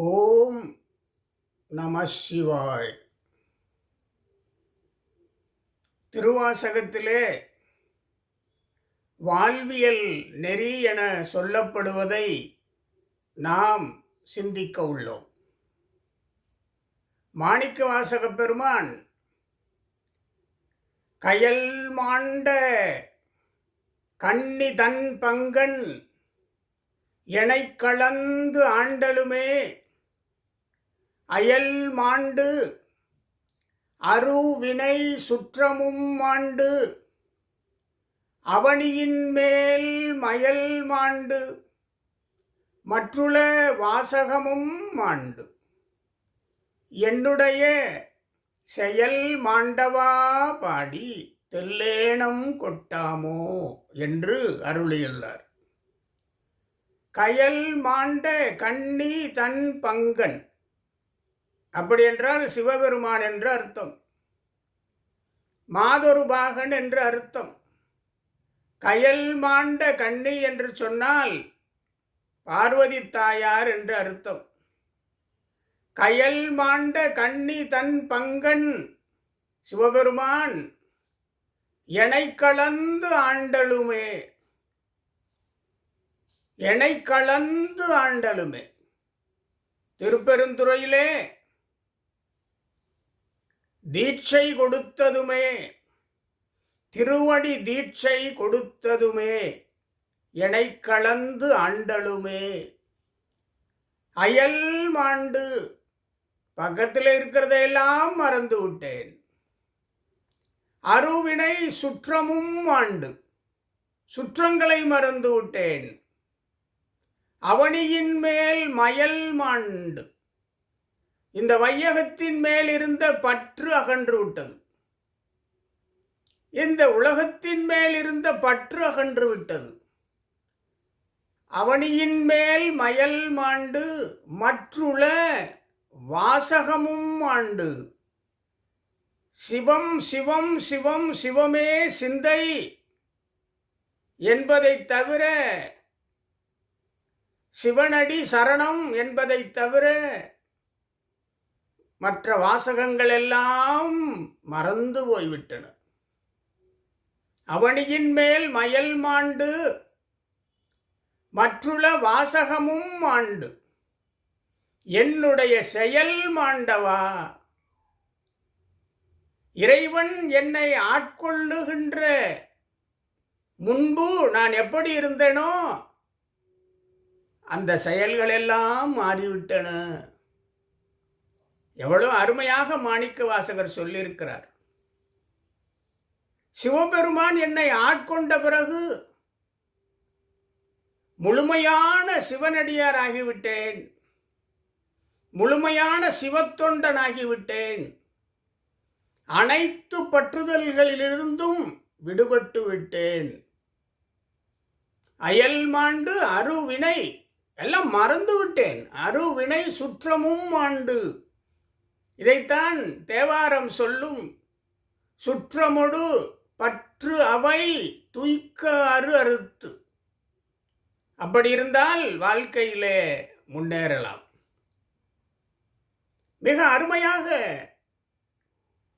ஓம் நம சிவாய். திருவாசகத்திலே வாழ்வியல் நெறி என சொல்லப்படுவதை நாம் சிந்திக்க உள்ளோம். மாணிக்க வாசக பெருமான் கயல் மாண்ட கண்ணி தன் பங்கன் எனை கலந்து ஆண்டலுமே அயல் மாண்டு அருவினை சுற்றமும் மாண்டு அவனியின் மேல் மயல் மாண்டு மற்றுள வாசகமும் மாண்டு. என்னுடைய செயல் மாண்டவா பாடி தெல்லேனம் கொட்டாமோ என்று அருளியுள்ளார். கயல் மாண்ட கண்ணி தன் பங்கன் அப்படி என்றால் சிவபெருமான் என்று அர்த்தம். மாதொரு பாகன் என்று அர்த்தம். கயல் மாண்ட கண்ணி என்று சொன்னால் பார்வதி தாயார் என்று அர்த்தம். கயல் மாண்ட கண்ணி தன் பங்கன் சிவபெருமான் எனை கலந்து ஆண்டலுமே. எனை கலந்து ஆண்டலுமே. திருப்பெருந்துறையிலே தீட்சை கொடுத்ததுமே. திருவடி தீட்சை கொடுத்ததுமே. எனை கலந்து ஆண்டலுமே. அயல் மாண்டு. பக்கத்தில் இருக்கிறதையெல்லாம் மறந்து விட்டேன். அருவினை சுற்றமும் ஆண்டு. சுற்றங்களை மறந்து விட்டேன். அவனியின் மேல் மயல் மாண்டு. இந்த வையகத்தின் மேல் இருந்த பற்று அகன்று விட்டது. இந்த உலகத்தின் மேல் இருந்த பற்று அகன்று விட்டது. அவனியின் மேல் மயல் மாண்டு மற்றுள வாசகமும் ஆண்டு சிவம் சிவம் சிவம் சிவமே சிந்தை என்பதை தவிர சிவனடி சரணம் என்பதை தவிர மற்ற வாசகங்கள் எல்லாம் மறந்து போய்விட்டன. அவனியின் மேல் மயல் மாண்டு மற்றுள்ள வாசகமும் மாண்டு. என்னுடைய செயல் மாண்டவா? இறைவன் என்னை ஆட்கொள்ளுகின்ற முன்பு நான் எப்படி இருந்தேனோ அந்த செயல்கள் எல்லாம் மாறிவிட்டன. எவ்வளோ அருமையாக மாணிக்க வாசகர் சொல்லியிருக்கிறார். சிவபெருமான் என்னை ஆட்கொண்ட பிறகு முழுமையான சிவனடியார் ஆகிவிட்டேன் முழுமையான சிவத்தொண்டனாகிவிட்டேன். அனைத்து பற்றுதல்களிலிருந்தும் விடுபட்டு விட்டேன். அயல் மாண்டு அருவினை எல்லாம் மறந்து விட்டேன். அருவினை சுற்றமும் ஆண்டு. இதைத்தான் தேவாரம் சொல்லும். சுற்றமொடு பற்று அவை துய்க்க அரு அறுத்து. அப்படி இருந்தால் வாழ்க்கையிலே முன்னேறலாம். மிக அருமையாக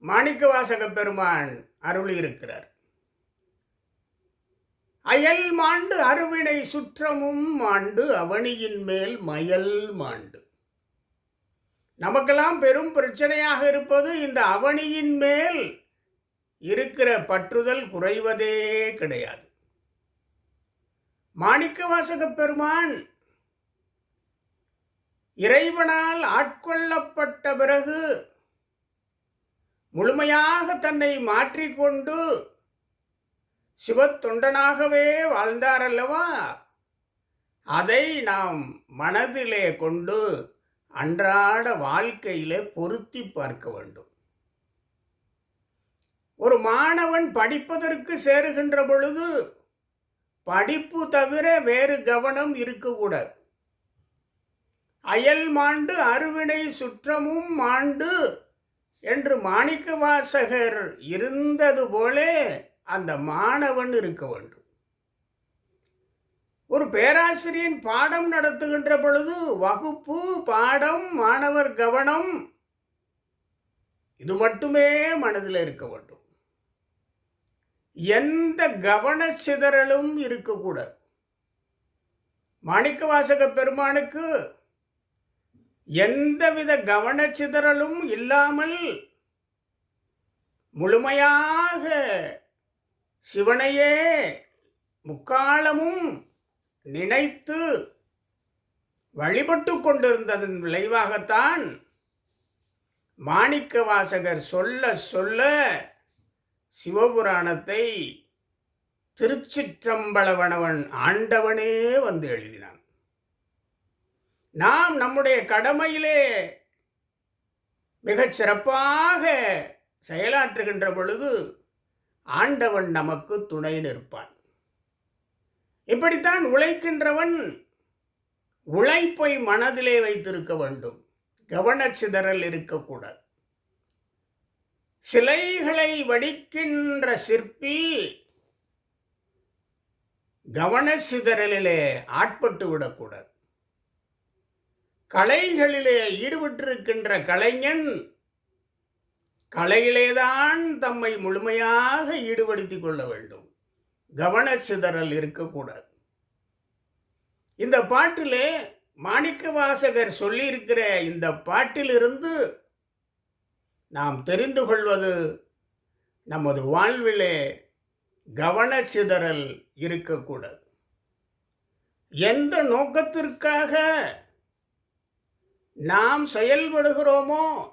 மாணிக்கவாசக பெருமான் அருள் இருக்கிறார் அயல் மாண்டு அருவினை சுற்றமும் மாண்டு அவனியின் மேல் மயல் மாண்டு. நமக்கெல்லாம் பெரும் பிரச்சனையாக இருப்பது இந்த அவனியின் மேல் இருக்கிற பற்றுதல் குறைவதே கிடையாது. மாணிக்கவாசக பெருமான் இறைவனால் ஆட்கொள்ளப்பட்ட பிறகு முழுமையாக தன்னை மாற்றிக்கொண்டு சிவத்தொண்டனாகவே வாழ்ந்தார் அல்லவா? அதை நாம் மனதிலே கொண்டு அன்றாட வாழ்க்கையிலே பொருத்தி பார்க்க வேண்டும். ஒரு மாணவன் படிப்பதற்கு சேருகின்ற பொழுது படிப்பு தவிர வேறு கவனம் இருக்கக்கூடாது. அயல் மாண்டு அறுவினை சுற்றமும் மாண்டு என்று மாணிக்க வாசகர் இருந்தது போலே அந்த மாணவன் இருக்க வேண்டும். ஒரு பேராசிரியன் பாடம் நடத்துகின்ற பொழுது வகுப்பு பாடம் மாணவர் கவனம் இது மட்டுமே மனதில் இருக்க வேண்டும். எந்த கவன சிதறலும் இருக்கக்கூடாது. மாணிக்கவாசக பெருமானுக்கு எந்தவித கவனச்சிதறலும் இல்லாமல் முழுமையாக சிவனையே முக்காலமும் நினைத்து வழிபட்டு கொண்டிருந்ததன் விளைவாகத்தான் மாணிக்க வாசகர் சொல்ல சொல்ல சிவபுராணத்தை திருச்சிற்றம்பலவனவன் ஆண்டவனே வந்து எழுதினான். நாம் நம்முடைய கடமையிலே மிகச் சிறப்பாக செயலாற்றுகின்ற பொழுது ஆண்டவன் நமக்கு துணை நிற்பான். இப்படித்தான் உழைக்கின்றவன் உழைப்பை மனதிலே வைத்திருக்க வேண்டும். கவனச்சிதறல் இருக்கக்கூடாது. சிலைகளை வடிக்கின்ற சிற்பி கவனச்சிதறலிலே ஆட்பட்டு விடக்கூடாது. கலைகளிலே ஈடுபட்டிருக்கின்ற கலைஞன் கலையிலேதான் தம்மை முழுமையாக ஈடுபடுத்திக் கொள்ள வேண்டும். கவனச்சிதறல் இருக்கக்கூடாது. இந்த பாட்டிலே மாணிக்க வாசகர் சொல்லியிருக்கிற இந்த பாட்டிலிருந்து நாம் தெரிந்து கொள்வது நமது வாழ்விலே கவனச்சிதறல் இருக்கக்கூடாது. எந்த நோக்கத்திற்காக நாம் செயல்படுகிறோமோ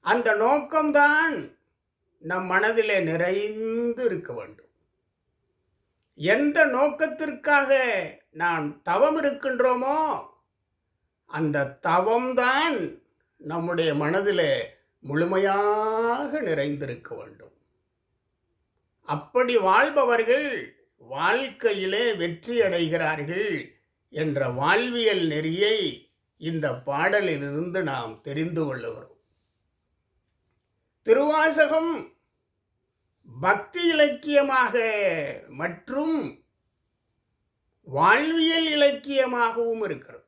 அந்த நோக்கம்தான் நம் மனதிலே நிறைந்து இருக்க வேண்டும். எந்த நோக்கத்திற்காக நாம் தவம் இருக்கின்றோமோ அந்த தவம்தான் நம்முடைய மனதில் முழுமையாக நிறைந்திருக்க வேண்டும். அப்படி வாழ்பவர்கள் வாழ்க்கையிலே வெற்றி அடைகிறார்கள் என்ற வாழ்வியல் நெறியை இந்த பாடலிலிருந்து நாம் தெரிந்து கொள்ளுகிறோம். திருவாசகம் பக்தி இலக்கியமாக மற்றும் வாழ்வியல் இலக்கியமாகவும் இருக்கிறது.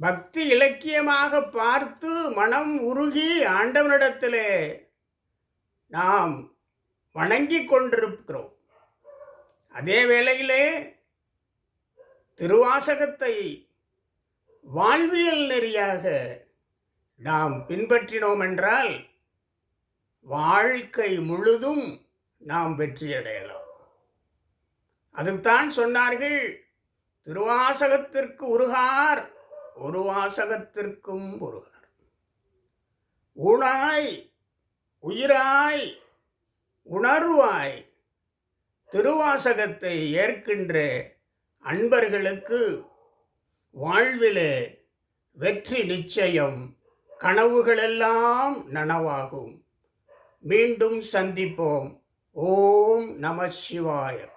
பக்தி இலக்கியமாக பார்த்து மனம் உருகி ஆண்டவனிடத்தில் நாம் வணங்கி கொண்டிருக்கிறோம். அதே வேளையிலே திருவாசகத்தை வாழ்வியல் நெறியாக நாம் பின்பற்றினோம் என்றால் வாழ்க்கை முழுதும் நாம் வெற்றியடையலாம். அதுதான் சொன்னார்கள் திருவாசகத்திற்கு உருகார் ஒரு வாசகத்திற்கும் உருகார். ஊனாய் உயிராய் உணர்வாய் திருவாசகத்தை ஏற்கின்ற அன்பர்களுக்கு வாழ்விலே வெற்றி நிச்சயம் கனவுகளெல்லாம் நனவாகும். மீண்டும் சந்திப்போம். ஓம் நம சிவாயம்